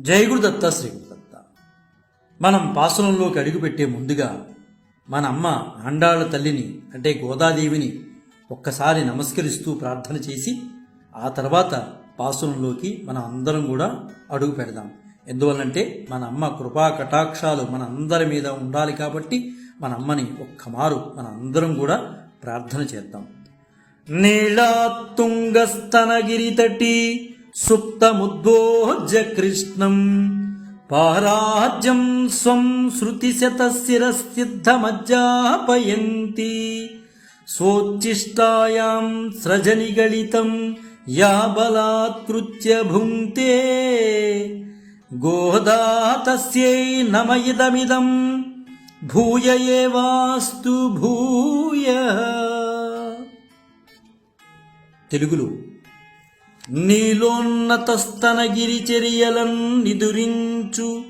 జై గురుదత్త శ్రీ గురుదత్త మనం పాసనంలోకి అడుగుపెట్టే ముందుగా మన అమ్మ ఆండాళ్ళ తల్లిని అంటే గోదాదేవిని ఒక్కసారి నమస్కరిస్తూ ప్రార్థన చేసి ఆ తర్వాత పాసనంలోకి మనం అందరం కూడా అడుగు పెడదాం. ఎందువల్లంటే మన అమ్మ కృపా కటాక్షాలు మన అందరి మీద ఉండాలి కాబట్టి మన అమ్మని ఒక్క మారు మన అందరం కూడా ప్రార్థన చేద్దాం. నిడా తుంగస్తనగిరి తటి సుప్తముద్బోజ్య కృష్ణం పారాజ్యం స్వం శృతిశతశిరసిద్ధమజ్జాపయంతి స్వోచ్ఛిష్టాయాం సృజనిగళితం యా బలాత్కృత్య భుంక్తే గోదా తస్యై నమ ఇదమిదం భూయ ఏవాస్తు భూయ తెలుగులో నీలోన్నతస్తనగిరి చర్యలన్ నిదురించు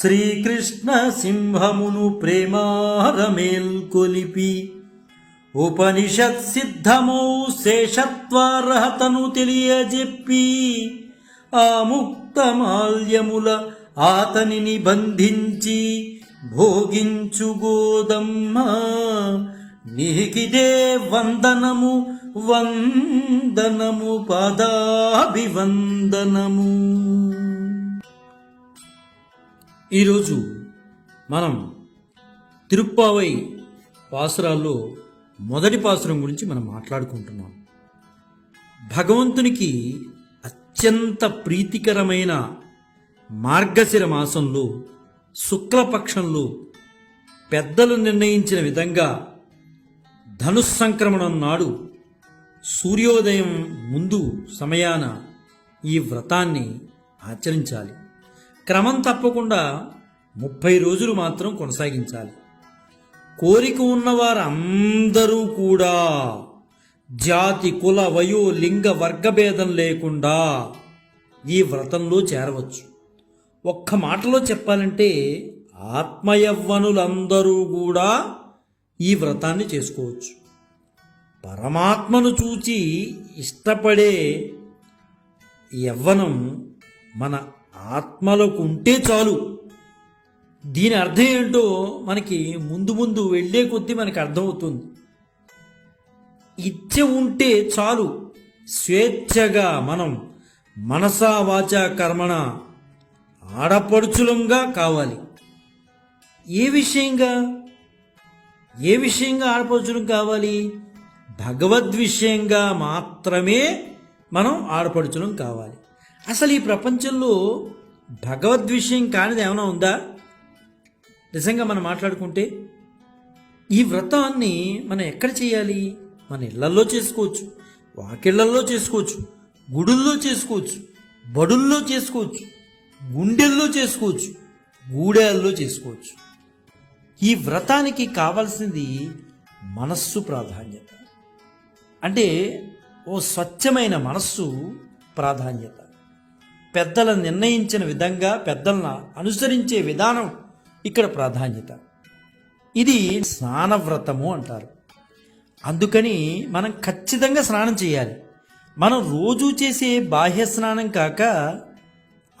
శ్రీకృష్ణ సింహమును ప్రేమారమేల్కొలిపి. ఉపనిషత్ సిద్ధమౌ శేషత్వార్హతను తెలియజెప్పి. ఆ ముక్తమాల్యముల ఆతనిని బంధించి భోగించు గోదమ్మ. నీకిదే వందనము వందనము పదాభివందనము. ఈరోజు మనం తిరుప్పావై పాసురాల్లో మొదటి పాసురం గురించి మనం మాట్లాడుకుంటున్నాం. భగవంతునికి అత్యంత ప్రీతికరమైన మార్గశిర మాసంలో శుక్లపక్షంలో పెద్దలు నిర్ణయించిన విధంగా ధనుస్సంక్రమణం నాడు సూర్యోదయం ముందు సమయాన ఈ వ్రతాన్ని ఆచరించాలి. క్రమం తప్పకుండా ముప్పై రోజులు మాత్రం కొనసాగించాలి. కోరిక ఉన్నవారందరూ కూడా జాతి కుల వయో లింగ వర్గభేదం లేకుండా ఈ వ్రతంలో చేరవచ్చు. ఒక్క మాటలో చెప్పాలంటే ఆత్మయవ్వనులందరూ కూడా ఈ వ్రతాన్ని చేసుకోవచ్చు. పరమాత్మను చూచి ఇష్టపడే యవ్వనం మన ఆత్మలోకి ఉంటే చాలు. దీని అర్థం ఏంటో మనకి ముందు ముందు వెళ్ళే కొద్దీ మనకి అర్థమవుతుంది. ఇచ్చ ఉంటే చాలు. స్వేచ్ఛగా మనం మనసా వాచా కర్మణ ఆడపడుచులంగా కావాలి. ఏ విషయంగా? ఏ విషయంగా ఆడపడుచులం కావాలి? భగవద్విషయంగా మాత్రమే మనం ఆడపడుచులం కావాలి. అసలు ఈ ప్రపంచంలో భగవద్విషయం కానిది ఏమైనా ఉందా? నిజంగా మనం మాట్లాడుకుంటే ఈ వ్రతాన్ని మనం ఎక్కడ చేయాలి? మన ఇళ్ళల్లో చేసుకోవచ్చు వాకిళ్ళల్లో చేసుకోవచ్చు గుడుల్లో చేసుకోవచ్చు బడుల్లో చేసుకోవచ్చు గుండెల్లో చేసుకోవచ్చు గూడెల్లో చేసుకోవచ్చు. ఈ వ్రతానికి కావాల్సింది మనస్సు ప్రాధాన్యత. అంటే ఓ స్వచ్ఛమైన మనస్సు ప్రాధాన్యత. పెద్దలను నిర్ణయించిన విధంగా పెద్దలను అనుసరించే విధానం ఇక్కడ ప్రాధాన్యత. ఇది స్నానవ్రతము అంటారు. అందుకని మనం ఖచ్చితంగా స్నానం చేయాలి. మనం రోజు చేసే బాహ్య స్నానం కాక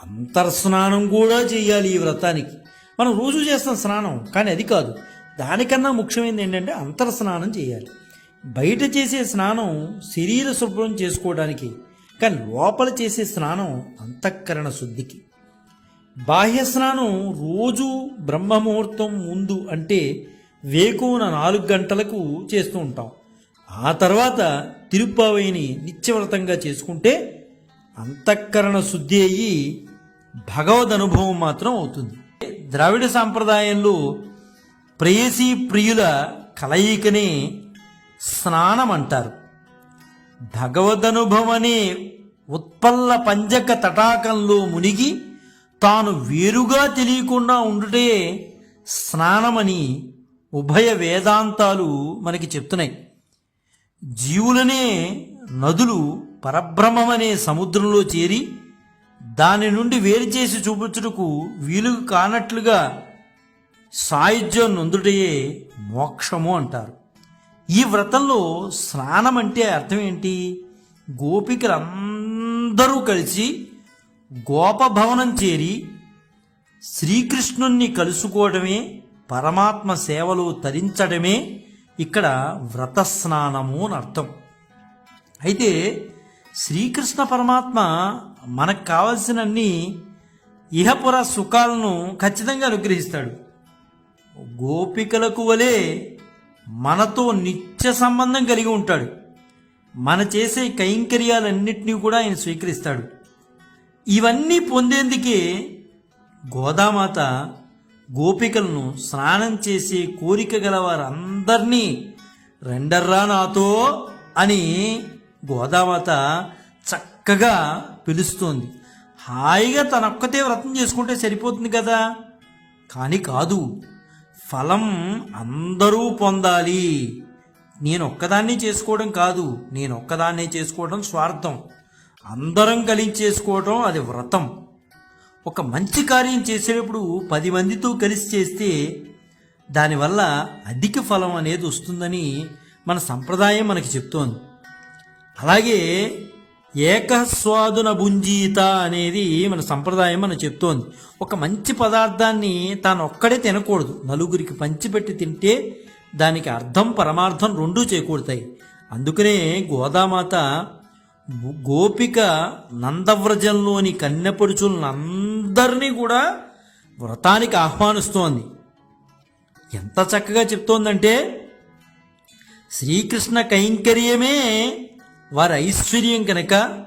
అంతర్స్నానం కూడా చేయాలి ఈ వ్రతానికి. మనం రోజు చేస్తాం స్నానం కానీ అది కాదు. దానికన్నా ముఖ్యమైనది ఏంటంటే అంతర్స్నానం చేయాలి. బయట చేసే స్నానం శరీర శుభ్రం చేసుకోవడానికి కానీ లోపల చేసే స్నానం అంతఃకరణ శుద్ధికి. బాహ్య స్నానం రోజు బ్రహ్మముహూర్తం ముందు అంటే వేకువన నాలుగు గంటలకు చేస్తూ ఉంటాం. ఆ తర్వాత తిరుప్పావైని నిత్యవ్రతంగా చేసుకుంటే అంతఃకరణ శుద్ధి అయ్యి భగవద్ అనుభవం మాత్రం అవుతుంది. ద్రావిడ సాంప్రదాయంలో ప్రేయసీ ప్రియుల కలయికనే స్నానం అంటారు భగవదనుభవనే ఉత్పల్ల పంజక తటాకంలో మునిగి తాను వేరుగా తెలియకుండా ఉండుటే స్నానమని ఉభయ వేదాంతాలు మనకి చెప్తున్నాయి. జీవులనే నదులు పరబ్రహ్మమనే సముద్రంలో చేరి దాని నుండి వేరు చేసి చూపించుటకు వీలు కానట్లుగా సాయుధ్యం నొందుటయే మోక్షము అంటారు. ఈ వ్రతంలో స్నానం అంటే అర్థం ఏంటి? గోపికలందరూ కలిసి గోపభవనం చేరి శ్రీకృష్ణుణ్ణి కలుసుకోవడమే పరమాత్మ సేవలు తరించడమే ఇక్కడ వ్రత స్నానము అని అర్థం. అయితే శ్రీకృష్ణ పరమాత్మ మనకు కావలసినన్ని ఇహపుర సుఖాలను ఖచ్చితంగా అనుగ్రహిస్తాడు. గోపికలకు వలె మనతో నిత్య సంబంధం కలిగి ఉంటాడు. మన చేసే కైంకర్యాలన్నింటినీ కూడా ఆయన స్వీకరిస్తాడు. ఇవన్నీ పొందేందుకే గోదామాత గోపికలను స్నానం చేసే కోరిక గల వారందరినీ రెండర్రా నాతో అని గోదామాత చక్కగా పిలుస్తోంది. హాయిగా తనొక్కతే వ్రతం చేసుకుంటే సరిపోతుంది కదా? కానీ కాదు. ఫలం అందరూ పొందాలి. నేను ఒక్కదాన్ని చేసుకోవడం కాదు నేను ఒక్కదాన్నే చేసుకోవడం స్వార్థం. అందరం కలిసి చేసుకోవడం అది వ్రతం. ఒక మంచి కార్యం చేసేటప్పుడు పది మందితో కలిసి చేస్తే దానివల్ల అధిక ఫలం అనేది వస్తుందని మన సంప్రదాయం మనకి చెప్తోంది. అలాగే ఏకస్వాదున భుంజీత అనేది మన సంప్రదాయం మనం చెప్తోంది. ఒక మంచి పదార్థాన్ని తాను ఒక్కడే తినకూడదు. నలుగురికి పంచిపెట్టి తింటే దానికి అర్థం పరమార్థం రెండూ చేకూడతాయి అందుకనే గోదామాత గోపిక నందవ్రజంలోని కన్నెపడుచులందరినీ కూడా వ్రతానికి ఆహ్వానిస్తోంది. ఎంత చక్కగా చెప్తోందంటే శ్రీకృష్ణ కైంకర్యమే వారి ఐశ్వర్యం కనుక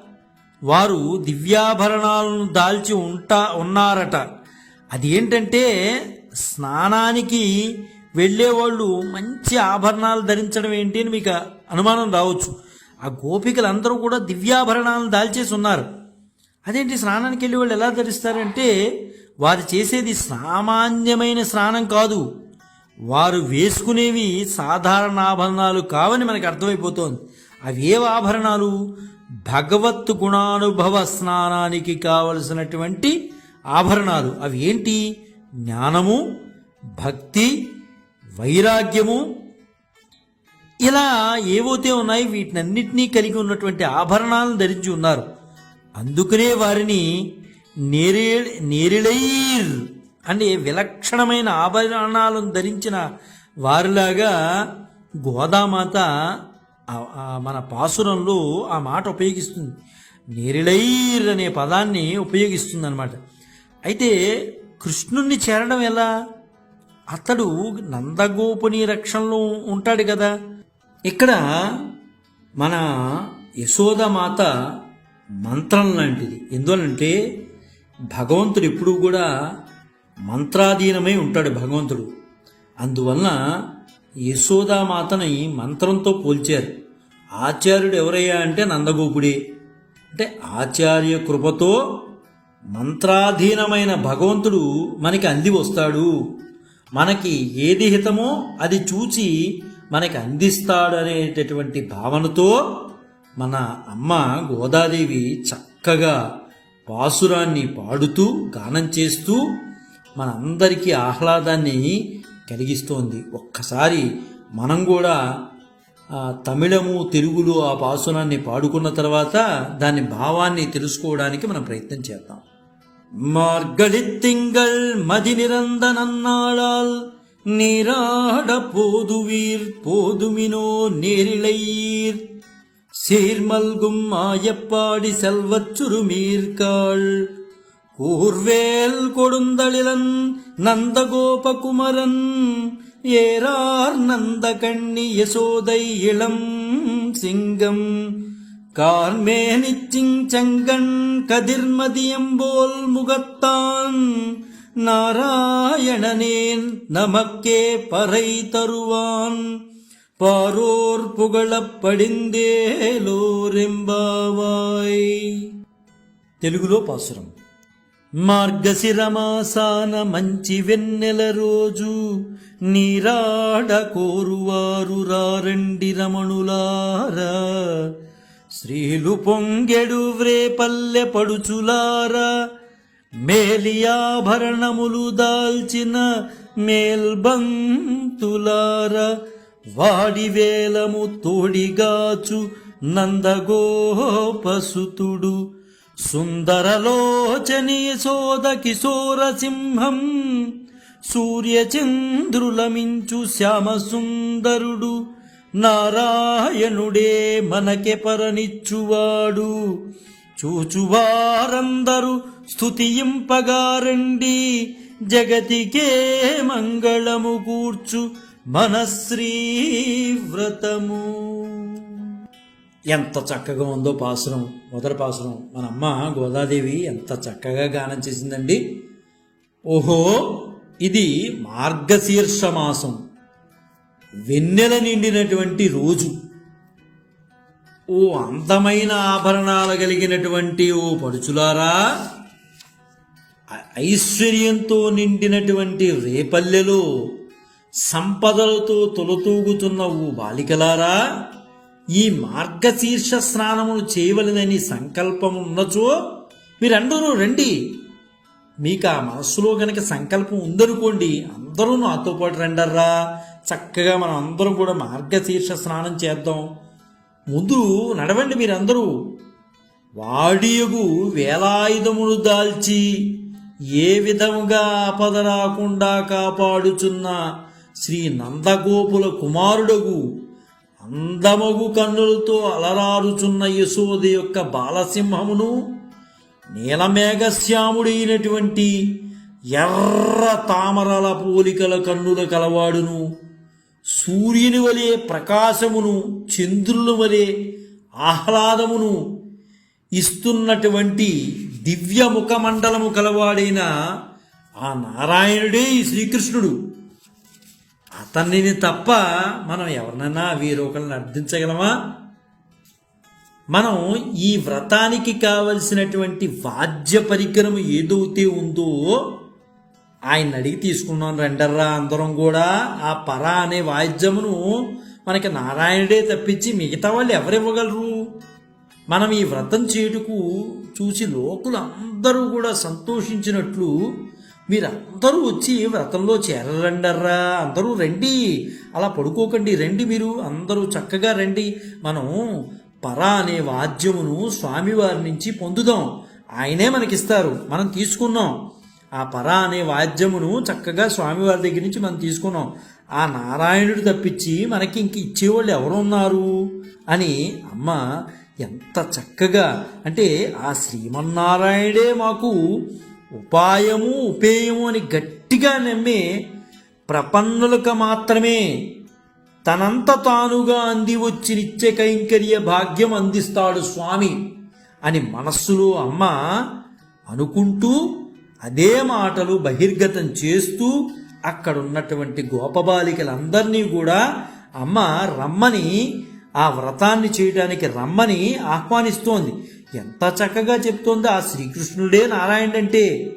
వారు దివ్యాభరణాలను దాల్చి ఉంటా ఉన్నారట. అది ఏంటంటే స్నానానికి వెళ్ళేవాళ్ళు మంచి ఆభరణాలు ధరించడం ఏంటి అని మీకు అనుమానం రావచ్చు. ఆ గోపికలందరూ కూడా దివ్యాభరణాలను దాల్చేసి ఉన్నారు. అదేంటి స్నానానికి వెళ్ళే వాళ్ళు ఎలా ధరిస్తారంటే వారు చేసేది సామాన్యమైన స్నానం కాదు. వారు వేసుకునేవి సాధారణ ఆభరణాలు కావని మనకు అర్థమైపోతోంది. అవి ఆభరణాలు? భగవత్ గుణానుభవ స్నానానికి కావలసినటువంటి ఆభరణాలు. అవి ఏంటి? జ్ఞానము భక్తి వైరాగ్యము. ఇలా ఏవైతే ఉన్నాయి వీటినన్నిటినీ కలిగి ఉన్నటువంటి ఆభరణాలను ధరించి ఉన్నారు. అందుకనే వారిని నేరే నేరిళైర్ అనే విలక్షణమైన ఆభరణాలను ధరించిన వారిలాగా గోదామాత మన పాసురంలో ఆ మాట ఉపయోగిస్తుంది. నేరిళైర్ అనే పదాన్ని ఉపయోగిస్తుంది అనమాట అయితే కృష్ణుణ్ణి చేరడం ఎలా? అతడు నందగోపుని రక్షణలో ఉంటాడు కదా. ఇక్కడ మన యశోదమాత మంత్రం లాంటిది. ఎందువలంటే భగవంతుడు ఎప్పుడూ కూడా మంత్రాధీనమై ఉంటాడు భగవంతుడు. అందువలన యశోదామాతని మంత్రంతో పోల్చారు. ఆచార్యుడు ఎవరయ్యా అంటే నందగోపుడే. అంటే ఆచార్య కృపతో మంత్రాధీనమైన భగవంతుడు మనకి అంది వస్తాడు. మనకి ఏది హితమో అది చూచి మనకి అందిస్తాడు అనేటటువంటి భావనతో మన అమ్మ గోదాదేవి చక్కగా పాసురాన్ని పాడుతూ గానం చేస్తూ మనందరికీ ఆహ్లాదాన్ని కలిగిస్తోంది ఒక్కసారి మనం కూడా ఆ, తమిళము తెలుగులో ఆ పాసురాన్ని పాడుకున్న తర్వాత దాని భావాన్ని తెలుసుకోవడానికి మనం ప్రయత్నం చేద్దాం மார்கழித்திங்கள் மதி நிறந்த நன்னாளால் நீராட போதுவீர் போதுமினோ நேரிழையீர் சீர்மல்கும் ஆயப்பாடி செல்வச் சுருமீர்காள் கூர்வேல் கொடுந்தளிலன் நந்தகோபகுமரன் ஏறார் நந்த கண்ணி யசோதை இளம் சிங்கம் கார்மேனிச்சிங் செங்கண் கதிர்மதியம்போல் முகத்தான் நாராயணனேன் நமக்கே பறை தருவான் பாரோர் புகழப் పడిందేలోరెంబావాయ్ తెలుగులో పాసురం మార్గశిరమాసాన మంచి వెన్నెల రోజు నీరాడ కోరువారు రారండి రమణులారా. శ్రీలు పొంగెడు వ్రేపల్లె పడుచులారా మేలియాభరణములు దాల్చిన మేల్బంతులారా. వాడివేలము తోడిగాచు నందగోపసుతుడు సుందరలోచని సోద కిశోర సింహం సూర్యచంద్రులమించు శ్యామ సుందరుడు నారాయణుడే మనకె పరనిచ్చువాడు. చూచువారందరూ స్థుతింపగారండి జగతికే మంగళము కూర్చు మనశ్రీవ్రతము. ఎంత చక్కగా ఉందో పాసురం మొదటి పాసురం. మన అమ్మ గోదాదేవి ఎంత చక్కగా గానం చేసిందండి. ఓహో ఇది మార్గశీర్ష మాసం. వెన్నెల నిండినటువంటి రోజు. ఓ అందమైన ఆభరణాలు కలిగినటువంటి ఓ పడుచులారా. ఐశ్వర్యంతో నిండినటువంటి రేపల్లెలో సంపదలతో తొలతూగుతున్న ఓ బాలికలారా. ఈ మార్గశీర్ష స్నానమును చేయవలనని సంకల్పం ఉన్నచో మీరందరూ రండి. మీకు ఆ మనస్సులో గనక సంకల్పం ఉందనుకోండి అందరూ నాతో పాటు రండర్రా. చక్కగా మనం అందరం కూడా మార్గశీర్ష స్నానం చేద్దాం. ముందు నడవండి మీరందరూ. వాడియగు వేలాయుధములు దాల్చి ఏ విధముగా ఆపద రాకుండా కాపాడుచున్న శ్రీ నందగోపుల కుమారుడగు అందమగు కన్నులతో అలరారుచున్న యశోది యొక్క బాలసింహమును నీలమేఘశ్యాముడైనటువంటి ఎర్ర తామరల పోలికల కన్నుల కలవాడును. సూర్యుని వలె ప్రకాశమును చంద్రుని వలె ఆహ్లాదమును ఇస్తున్నటువంటి దివ్య ముఖమండలము కలవాడైన ఆ నారాయణుడే ఈ శ్రీకృష్ణుడు. అతనిని తప్ప మనం ఎవరినైనా వీరొకరిని అర్థించగలమా? మనం ఈ వ్రతానికి కావలసినటువంటి వాద్య పరికరం ఏదైతే ఉందో ఆయన అడిగి తీసుకున్నాం రెండర్రా అందరం కూడా. ఆ పర అనే వాయిద్యమును మనకి నారాయణుడే తప్పించి మిగతా వాళ్ళు ఎవరివ్వగలరు? మనం ఈ వ్రతం చేయుటకు చూసి లోకులు అందరూ కూడా సంతోషించినట్లు మీరందరూ వచ్చి వ్రతంలో చేరరండర్రా. అందరూ రండి. అలా పడుకోకండి రండి మీరు. అందరూ చక్కగా రండి. మనం పర అనే వాద్యమును స్వామివారి నుంచి పొందుదాం. ఆయనే మనకిస్తారు. మనం తీసుకున్నాం. ఆ పర అనే వాద్యమును చక్కగా స్వామివారి దగ్గర నుంచి మనం తీసుకున్నాం. ఆ నారాయణుడు తప్పించి మనకి ఇంక ఇచ్చేవాళ్ళు ఎవరున్నారు? అని అమ్మ ఎంత చక్కగా అంటే ఆ శ్రీమన్నారాయణుడే మాకు ఉపాయము ఉపేయము అని గట్టిగా నమ్మే ప్రపన్నులకు మాత్రమే తనంత తానుగా అంది వచ్చి నిత్య కైంకర్య భాగ్యం అందిస్తాడు స్వామి అని మనస్సులో అమ్మ అనుకుంటూ అదే మాటలు బహిర్గతం చేస్తూ అక్కడ ఉన్నటువంటి గోపబాలికలందరినీ కూడా అమ్మ రమ్మని ఆ వ్రతాన్ని చేయడానికి రమ్మని ఆహ్వానిస్తోంది. ఎంత చక్కగా చెప్తుందో ఆ శ్రీకృష్ణుడే నారాయణుడంటే.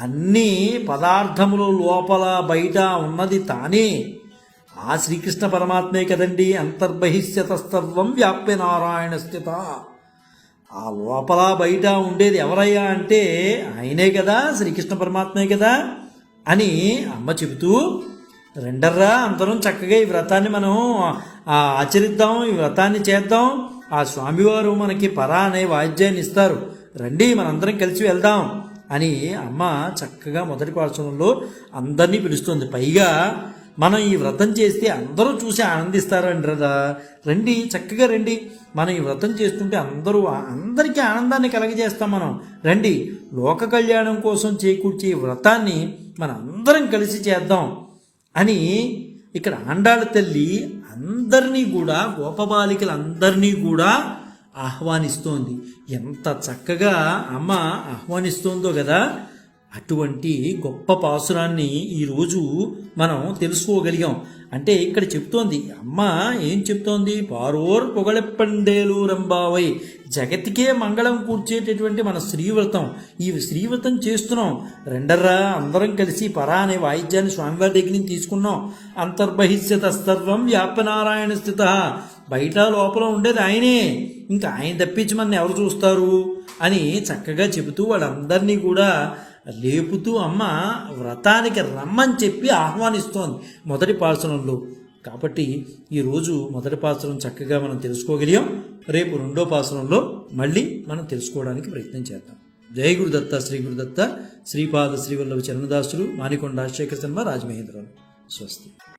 అన్ని పదార్థములు లోపల బయట ఉన్నది తానే. ఆ శ్రీకృష్ణ పరమాత్మే కదండి అంతర్బహిష్యతస్తర్వం వ్యాప్య నారాయణ స్థిత ఆ లోపల బయట ఉండేది ఎవరయ్యా అంటే ఆయనే కదా శ్రీకృష్ణ పరమాత్మే కదా అని అమ్మ చెబుతూ రెండర్రా అందరం చక్కగా ఈ వ్రతాన్ని మనం ఆచరిద్దాం ఈ వ్రతాన్ని చేద్దాం ఆ స్వామివారు మనకి పరా అనే వాయిద్యాన్ని ఇస్తారు. రండి మనందరం కలిసి వెళ్దాం అని అమ్మ చక్కగా మొదటి పార్శ్వంలో అందరినీ పిలుస్తుంది. పైగా మనం ఈ వ్రతం చేస్తే అందరూ చూసి ఆనందిస్తారండి రదా. రండి చక్కగా రండి. మనం ఈ వ్రతం చేస్తుంటే అందరూ అందరికీ ఆనందాన్ని కలగజేస్తాం మనం. రండి లోక కళ్యాణం కోసం చేకూర్చే ఈ వ్రతాన్ని మనం అందరం కలిసి చేద్దాం అని ఇక్కడ ఆండాళ్ళ తల్లి అందరినీ కూడా గోపబాలికలందరినీ కూడా ఆహ్వానిస్తోంది. ఎంత చక్కగా అమ్మ ఆహ్వానిస్తోందో కదా అటువంటి గొప్ప పాసురాన్ని ఈరోజు మనం తెలుసుకోగలిగాం. అంటే ఇక్కడ చెప్తోంది అమ్మ ఏం చెప్తోంది? పారోర్ పొగళెప్పండేలు రంబావై జగతికే మంగళం కూర్చేటటువంటి మన శ్రీవ్రతం. ఈ శ్రీవ్రతం చేస్తున్నాం. రెండర్రా అందరం కలిసి పరా అనే వాయిద్యాన్ని స్వామివారి దగ్గర నుంచి తీసుకున్నాం. అంతర్బహిష్యత సర్వం వ్యాపనారాయణ స్థిత. బయట లోపల ఉండేది ఆయనే. ఇంకా ఆయన తప్పించి మన ఎవరు చూస్తారు? అని చక్కగా చెబుతూ వాళ్ళందరినీ కూడా లేపుతూ అమ్మ వ్రతానికి రమ్మని చెప్పి ఆహ్వానిస్తోంది మొదటి పాసనంలో. కాబట్టి ఈరోజు మొదటి పాసనం చక్కగా మనం తెలుసుకోగలిగాం. రేపు రెండో పాసనంలో మళ్ళీ మనం తెలుసుకోవడానికి ప్రయత్నం చేద్దాం. జయ గురుదత్త శ్రీ గురుదత్త. శ్రీపాద శ్రీవల్లభ చరణదాసులు మానికొండ శేఖర్ శర్మ రాజమహేంద్రరావు. స్వస్తి.